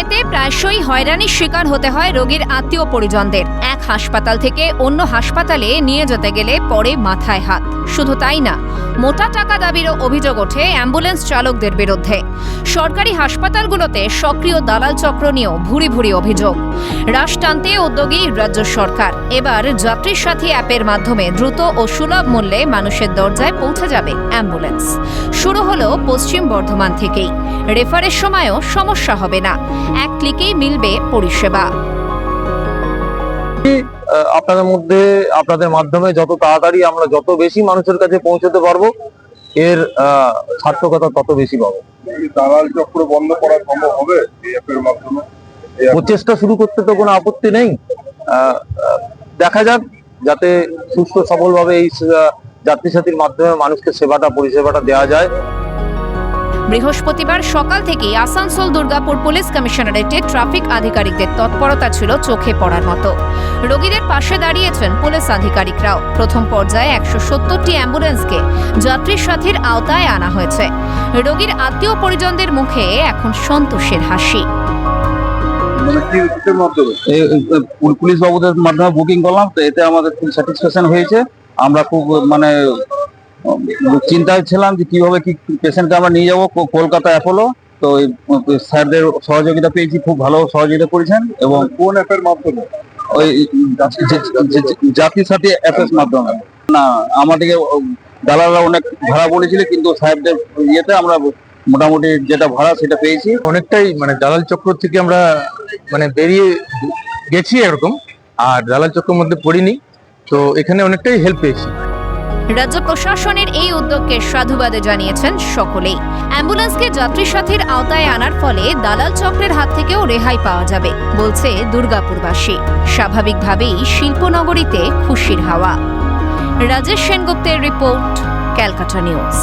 পেতে প্রায়শই হয়রানির শিকার হতে হয় রোগীর আত্মীয় পরিজনদের। এক হাসপাতাল থেকে অন্য হাসপাতালে নিয়ে যেতে গেলে পরে মাথায় হাত। শুধু তাই না, মোটা টাকা দাবিরও অভিযোগ ওঠে অ্যাম্বুলেন্স চালকদের বিরুদ্ধে। সরকারি হাসপাতালগুলোতে সক্রিয় দালাল চক্র নিয়েও ভুরি ভুরি অভিযোগ। রাশ টানতে উদ্যোগী রাজ্য সরকার। এবার যাত্রীর সাথী অ্যাপের মাধ্যমে দ্রুত ও সুলভ মূল্যে মানুষের দরজায় পৌঁছে যাবে অ্যাম্বুলেন্স। শুরু হলো পশ্চিম বর্ধমান থেকেই। রেফারের সময়ও সমস্যা হবে না। এক ক্লিকেই মিলবে পরিষেবা। আপনাদের মধ্যে আপনাদের মাধ্যমে যত তাড়াতাড়ি আমরা যত বেশি মানুষের কাছে পৌঁছতে পারব এর সার্থকতা তত বেশি পাবো। দালাল চক্র বন্ধ করা সম্ভব হবে এই অ্যাপের মাধ্যমে? প্রচেষ্টা শুরু করতে তো কোনো আপত্তি নেই। দেখা যাক যাতে সুস্থ সবলভাবে এই যাত্রী সাথীর মাধ্যমে মানুষকে সেবাটা পরিষেবাটা দেওয়া যায়। বৃহস্পতিবার সকাল থেকেই আসানসোল দুর্গাপুর পুলিশ কমিশনারেটে ট্রাফিক আধিকারিকদের তৎপরতা ছিল চোখে পড়ার মতো। রোগীদের পাশে দাঁড়িয়েছেন পুলিশ আধিকারিকরাও। প্রথম পর্যায়ে একশো সত্তরটি অ্যাম্বুলেন্সকে যাত্রীর সাথীর আওতায় আনা হয়েছে। রোগীর আত্মীয় পরিজনদের মুখে এখন সন্তোষের হাসি। মানে পুলিশ বাবুদের মাধ্যমে বুকিং করলাম, তো এতে আমাদের খুব স্যাটিসফ্যাকশন হয়েছে। আমরা খুব মানে চিন্তায় ছিলাম যে কীভাবে কি পেশেন্টকে আমরা নিয়ে যাব কলকাতা অ্যাপোলো তো স্যারদের সহযোগিতা পেয়েছি খুব ভালো সহযোগিতা করেছেন এবং কোন অ্যাপের মাধ্যমে? ওই জাতির সাথে অ্যাপের মাধ্যমে। না আমাদেরকে দালালরা অনেক ভাড়া বলেছিল কিন্তু সাহেবদের ইয়েতে আমরা মোটামুটি যেটা ভাড়া সেটা পেয়েছি। অনেকটাই মানে দালাল চক্র থেকে আমরা মানে বেরিয়ে গেছি এরকম আর দালাল চক্রের মধ্যে পড়িনি তো এখানে অনেকটাই হেল্প পেয়েছি। রাজ্য প্রশাসনের এই উদ্যোগকে সাধুবাদে জানিয়েছেন সকলেই। অ্যাম্বুলেন্সকে যাত্রী সাথীর আওতায় আনার ফলে দালাল চক্রের হাত থেকেও রেহাই পাওয়া যাবে, বলছে দুর্গাপুরবাসী। স্বাভাবিকভাবেই শিল্পনগরীতে খুশির হাওয়া। রাজেশ সেনগুপ্তের রিপোর্ট, ক্যালকাটা নিউজ।